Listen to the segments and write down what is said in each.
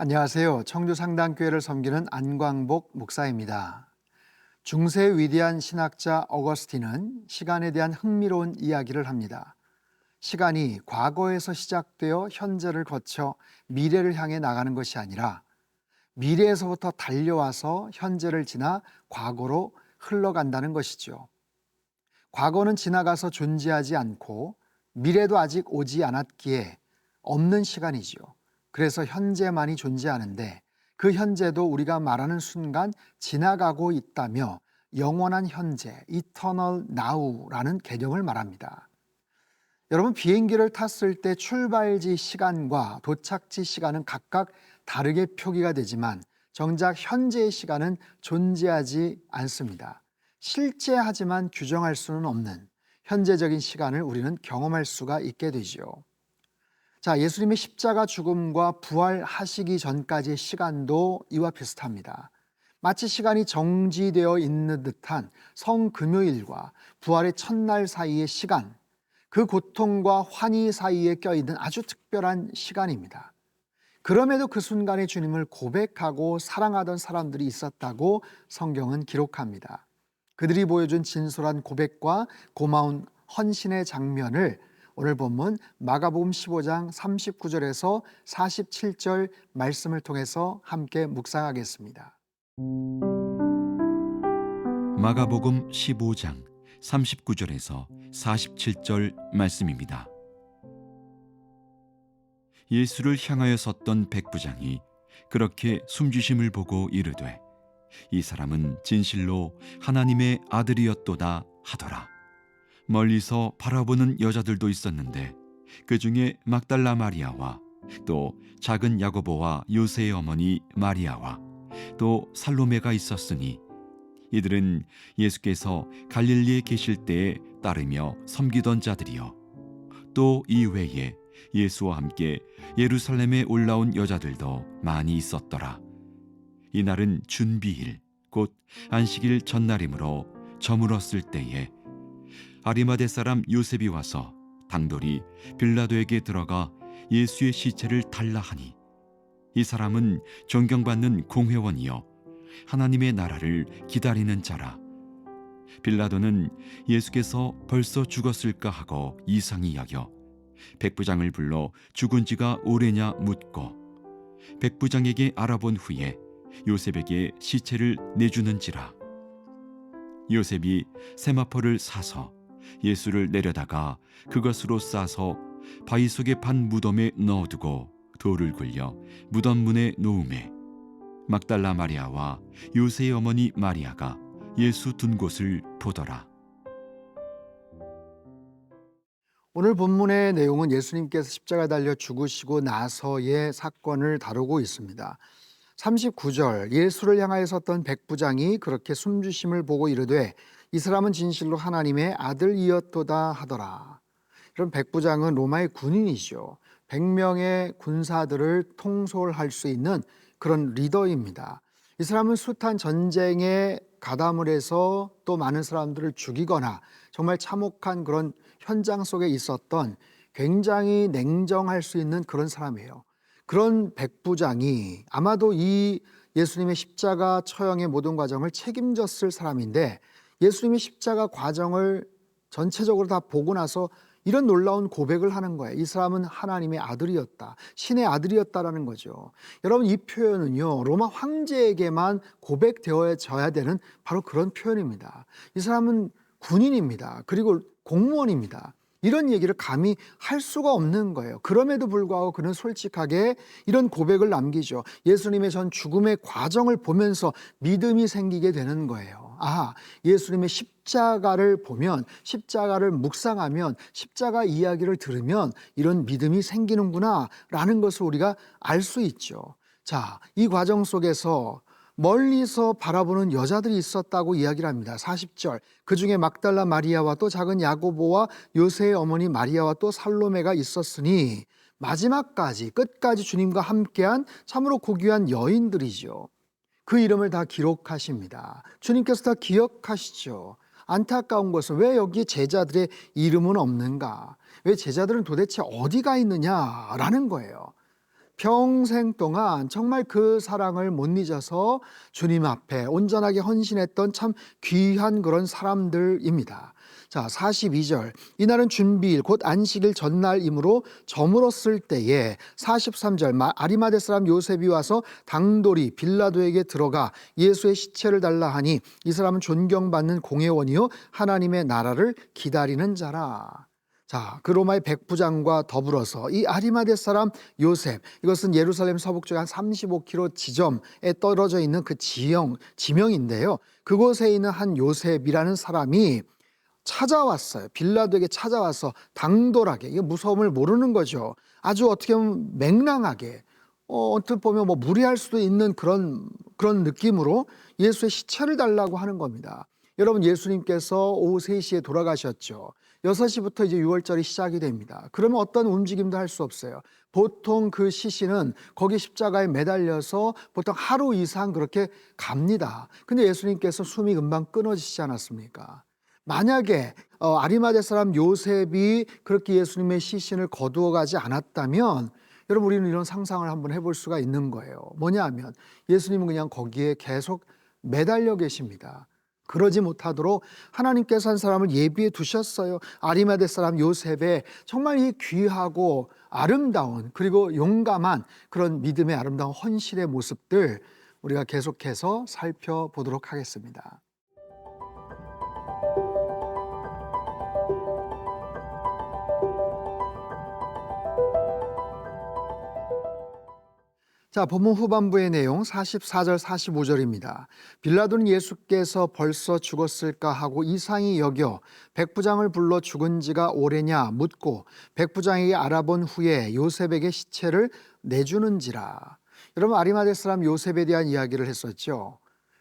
안녕하세요. 청주 상당교회를 섬기는 안광복 목사입니다. 중세 위대한 신학자 어거스틴은 시간에 대한 흥미로운 이야기를 합니다. 시간이 과거에서 시작되어 현재를 거쳐 미래를 향해 나가는 것이 아니라 미래에서부터 달려와서 현재를 지나 과거로 흘러간다는 것이죠. 과거는 지나가서 존재하지 않고 미래도 아직 오지 않았기에 없는 시간이지요. 그래서 현재만이 존재하는데 그 현재도 우리가 말하는 순간 지나가고 있다며 영원한 현재, eternal now라는 개념을 말합니다. 여러분 비행기를 탔을 때 출발지 시간과 도착지 시간은 각각 다르게 표기가 되지만 정작 현재의 시간은 존재하지 않습니다. 실제하지만 규정할 수는 없는 현재적인 시간을 우리는 경험할 수가 있게 되지요. 자, 예수님의 십자가 죽음과 부활하시기 전까지의 시간도 이와 비슷합니다. 마치 시간이 정지되어 있는 듯한 성금요일과 부활의 첫날 사이의 시간, 그 고통과 환희 사이에 껴있는 아주 특별한 시간입니다. 그럼에도 그 순간에 주님을 고백하고 사랑하던 사람들이 있었다고 성경은 기록합니다. 그들이 보여준 진솔한 고백과 고마운 헌신의 장면을 오늘 본문 마가복음 15장 39절에서 47절 말씀을 통해서 함께 묵상하겠습니다. 마가복음 15장 39절에서 47절 말씀입니다. 예수를 향하여 섰던 백부장이 그렇게 숨주심을 보고 이르되 이 사람은 진실로 하나님의 아들이었도다 하더라. 멀리서 바라보는 여자들도 있었는데 그 중에 막달라 마리아와 또 작은 야고보와 요새의 어머니 마리아와 또 살로메가 있었으니 이들은 예수께서 갈릴리에 계실 때에 따르며 섬기던 자들이요. 또 이외에 예수와 함께 예루살렘에 올라온 여자들도 많이 있었더라. 이날은 준비일 곧 안식일 전날이므로 저물었을 때에 아리마대 사람 요셉이 와서 당돌이 빌라도에게 들어가 예수의 시체를 달라 하니 이 사람은 존경받는 공회원이요 하나님의 나라를 기다리는 자라. 빌라도는 예수께서 벌써 죽었을까 하고 이상히 여겨 백부장을 불러 죽은 지가 오래냐 묻고 백부장에게 알아본 후에 요셉에게 시체를 내주는지라. 요셉이 세마포를 사서 예수를 내려다가 그것으로 싸서 바위 속에 판 무덤에 넣어두고 돌을 굴려 무덤 문에 놓음에 막달라 마리아와 요새의 어머니 마리아가 예수 둔 곳을 보더라. 오늘 본문의 내용은 예수님께서 십자가 달려 죽으시고 나서의 사건을 다루고 있습니다. 39절 예수를 향하여 섰던 백부장이 그렇게 숨주심을 보고 이르되 이 사람은 진실로 하나님의 아들이었도다 하더라. 이런 백부장은 로마의 군인이죠. 100명의 군사들을 통솔할 수 있는 그런 리더입니다. 이 사람은 숱한 전쟁에 가담을 해서 또 많은 사람들을 죽이거나 정말 참혹한 그런 현장 속에 있었던 굉장히 냉정할 수 있는 그런 사람이에요. 그런 백부장이 아마도 이 예수님의 십자가 처형의 모든 과정을 책임졌을 사람인데 예수님의 십자가 과정을 전체적으로 다 보고 나서 이런 놀라운 고백을 하는 거예요. 이 사람은 하나님의 아들이었다. 신의 아들이었다라는 거죠. 여러분 이 표현은요. 로마 황제에게만 고백되어져야 되는 바로 그런 표현입니다. 이 사람은 군인입니다. 그리고 공무원입니다. 이런 얘기를 감히 할 수가 없는 거예요. 그럼에도 불구하고 그는 솔직하게 이런 고백을 남기죠. 예수님의 전 죽음의 과정을 보면서 믿음이 생기게 되는 거예요. 아, 예수님의 십자가를 보면, 십자가를 묵상하면, 십자가 이야기를 들으면 이런 믿음이 생기는구나, 라는 것을 우리가 알 수 있죠. 자, 이 과정 속에서 멀리서 바라보는 여자들이 있었다고 이야기를 합니다. 40절. 그 중에 막달라 마리아와 또 작은 야고보와 요새의 어머니 마리아와 또 살로메가 있었으니 마지막까지 끝까지 주님과 함께한 참으로 고귀한 여인들이죠. 그 이름을 다 기록하십니다. 주님께서 다 기억하시죠. 안타까운 것은 왜 여기 제자들의 이름은 없는가? 왜 제자들은 도대체 어디가 있느냐라는 거예요. 평생 동안 정말 그 사랑을 못 잊어서 주님 앞에 온전하게 헌신했던 참 귀한 그런 사람들입니다. 자, 42절. 이날은 준비일 곧 안식일 전날이므로 저물었을 때에 43절 마- 아리마대 사람 요셉이 와서 당돌이 빌라도에게 들어가 예수의 시체를 달라 하니 이 사람은 존경받는 공회원이요 하나님의 나라를 기다리는 자라. 자, 그 로마의 백부장과 더불어서 이 아리마대 사람 요셉, 이것은 예루살렘 서북쪽 한 35km 지점에 떨어져 있는 그 지형, 지명인데요. 그곳에 있는 한 요셉이라는 사람이 찾아왔어요. 빌라도에게 찾아와서 당돌하게, 이게 무서움을 모르는 거죠. 아주 어떻게 보면 맹랑하게, 어, 어떻게 보면 뭐 무리할 수도 있는 그런, 그런 느낌으로 예수의 시체를 달라고 하는 겁니다. 여러분, 예수님께서 오후 3시에 돌아가셨죠. 6시부터 이제 6월절이 시작이 됩니다. 그러면 어떤 움직임도 할 수 없어요. 보통 그 시신은 거기 십자가에 매달려서 보통 하루 이상 그렇게 갑니다. 근데 예수님께서 숨이 금방 끊어지지 않았습니까? 만약에 어, 아리마대 사람 요셉이 그렇게 예수님의 시신을 거두어 가지 않았다면 여러분 우리는 이런 상상을 한번 해볼 수가 있는 거예요. 뭐냐 하면 예수님은 그냥 거기에 계속 매달려 계십니다. 그러지 못하도록 하나님께서 한 사람을 예비해 두셨어요. 아리마대 사람 요셉의 정말 이 귀하고 아름다운 그리고 용감한 그런 믿음의 아름다운 헌신의 모습들 우리가 계속해서 살펴보도록 하겠습니다. 자, 본문 후반부의 내용 44절 45절입니다. 빌라도는 예수께서 벌써 죽었을까 하고 이상히 여겨 백부장을 불러 죽은 지가 오래냐 묻고 백부장에게 알아본 후에 요셉에게 시체를 내주는지라. 여러분 아리마대 사람 요셉에 대한 이야기를 했었죠.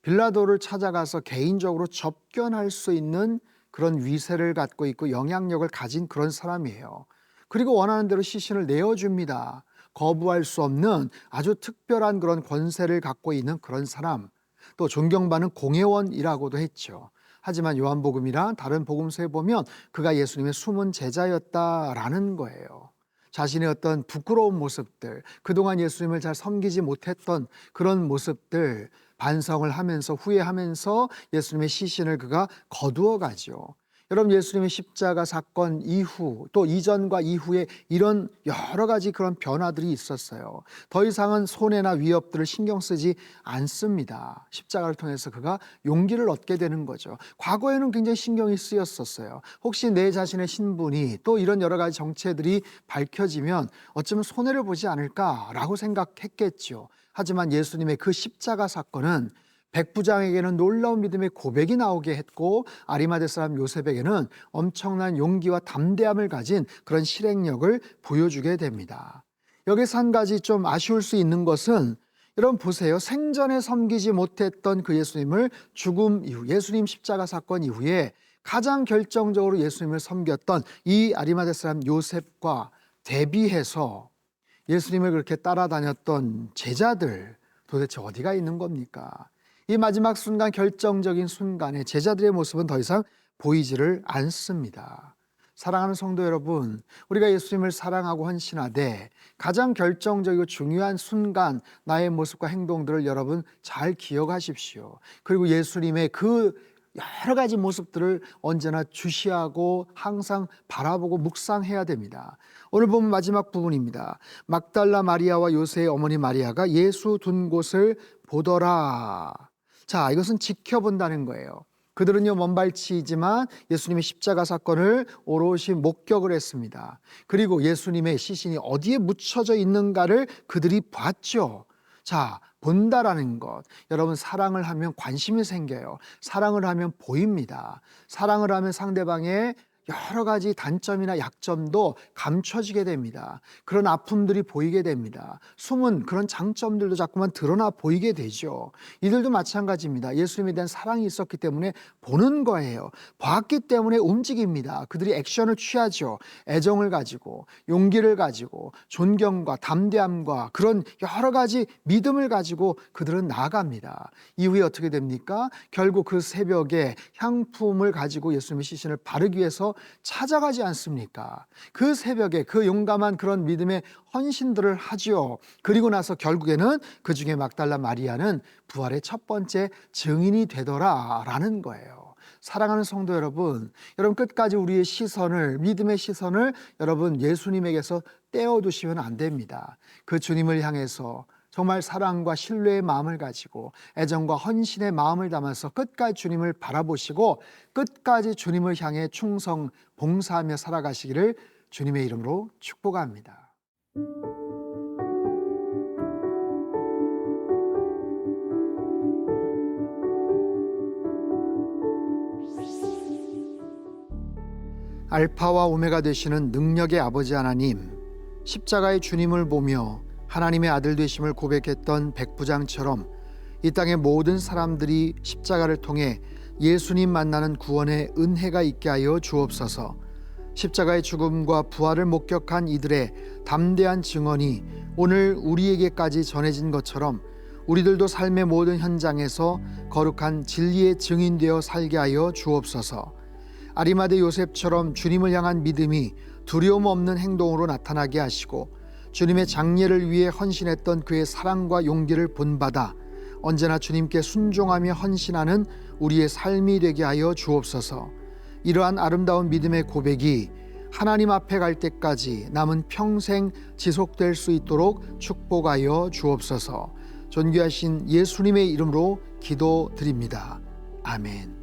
빌라도를 찾아가서 개인적으로 접견할 수 있는 그런 위세를 갖고 있고 영향력을 가진 그런 사람이에요. 그리고 원하는 대로 시신을 내어줍니다. 거부할 수 없는 아주 특별한 그런 권세를 갖고 있는 그런 사람, 또 존경받는 공회원이라고도 했죠. 하지만 요한복음이랑 다른 복음서에 보면 그가 예수님의 숨은 제자였다라는 거예요. 자신의 어떤 부끄러운 모습들, 그동안 예수님을 잘 섬기지 못했던 그런 모습들 반성을 하면서 후회하면서 예수님의 시신을 그가 거두어 가죠. 여러분 예수님의 십자가 사건 이후 또 이전과 이후에 이런 여러 가지 그런 변화들이 있었어요. 더 이상은 손해나 위협들을 신경 쓰지 않습니다. 십자가를 통해서 그가 용기를 얻게 되는 거죠. 과거에는 굉장히 신경이 쓰였었어요. 혹시 내 자신의 신분이 또 이런 여러 가지 정체들이 밝혀지면 어쩌면 손해를 보지 않을까라고 생각했겠죠. 하지만 예수님의 그 십자가 사건은 백부장에게는 놀라운 믿음의 고백이 나오게 했고 아리마대 사람 요셉에게는 엄청난 용기와 담대함을 가진 그런 실행력을 보여주게 됩니다. 여기서 한 가지 좀 아쉬울 수 있는 것은 여러분 보세요. 생전에 섬기지 못했던 그 예수님을 죽음 이후 예수님 십자가 사건 이후에 가장 결정적으로 예수님을 섬겼던 이 아리마대 사람 요셉과 대비해서 예수님을 그렇게 따라다녔던 제자들 도대체 어디가 있는 겁니까? 이 마지막 순간 결정적인 순간에 제자들의 모습은 더 이상 보이지를 않습니다. 사랑하는 성도 여러분, 우리가 예수님을 사랑하고 헌신하되 가장 결정적이고 중요한 순간 나의 모습과 행동들을 여러분 잘 기억하십시오. 그리고 예수님의 그 여러 가지 모습들을 언제나 주시하고 항상 바라보고 묵상해야 됩니다. 오늘 보면 마지막 부분입니다. 막달라 마리아와 요새의 어머니 마리아가 예수 둔 곳을 보더라. 자, 이것은 지켜본다는 거예요. 그들은요, 먼발치이지만 예수님의 십자가 사건을 오롯이 목격을 했습니다. 그리고 예수님의 시신이 어디에 묻혀져 있는가를 그들이 봤죠. 자, 본다라는 것. 여러분, 사랑을 하면 관심이 생겨요. 사랑을 하면 보입니다. 사랑을 하면 상대방의 여러 가지 단점이나 약점도 감춰지게 됩니다. 그런 아픔들이 보이게 됩니다. 숨은 그런 장점들도 자꾸만 드러나 보이게 되죠. 이들도 마찬가지입니다. 예수님에 대한 사랑이 있었기 때문에 보는 거예요. 봤기 때문에 움직입니다. 그들이 액션을 취하죠. 애정을 가지고, 용기를 가지고, 존경과 담대함과 그런 여러 가지 믿음을 가지고 그들은 나아갑니다. 이후에 어떻게 됩니까? 결국 그 새벽에 향품을 가지고 예수님의 시신을 바르기 위해서 찾아가지 않습니까? 그 새벽에 그 용감한 그런 믿음의 헌신들을 하지요. 그리고 나서 결국에는 그 중에 막달라 마리아는 부활의 첫 번째 증인이 되더라라는 거예요. 사랑하는 성도 여러분, 여러분 끝까지 우리의 시선을 믿음의 시선을 여러분 예수님에게서 떼어두시면 안 됩니다. 그 주님을 향해서 정말 사랑과 신뢰의 마음을 가지고 애정과 헌신의 마음을 담아서 끝까지 주님을 바라보시고 끝까지 주님을 향해 충성 봉사하며 살아가시기를 주님의 이름으로 축복합니다. 알파와 오메가 되시는 능력의 아버지 하나님, 십자가의 주님을 보며 하나님의 아들 되심을 고백했던 백부장처럼 이 땅의 모든 사람들이 십자가를 통해 예수님 만나는 구원의 은혜가 있게 하여 주옵소서. 십자가의 죽음과 부활을 목격한 이들의 담대한 증언이 오늘 우리에게까지 전해진 것처럼 우리들도 삶의 모든 현장에서 거룩한 진리의 증인되어 살게 하여 주옵소서. 아리마대 요셉처럼 주님을 향한 믿음이 두려움 없는 행동으로 나타나게 하시고 주님의 장례를 위해 헌신했던 그의 사랑과 용기를 본받아 언제나 주님께 순종하며 헌신하는 우리의 삶이 되게 하여 주옵소서. 이러한 아름다운 믿음의 고백이 하나님 앞에 갈 때까지 남은 평생 지속될 수 있도록 축복하여 주옵소서. 존귀하신 예수님의 이름으로 기도드립니다. 아멘.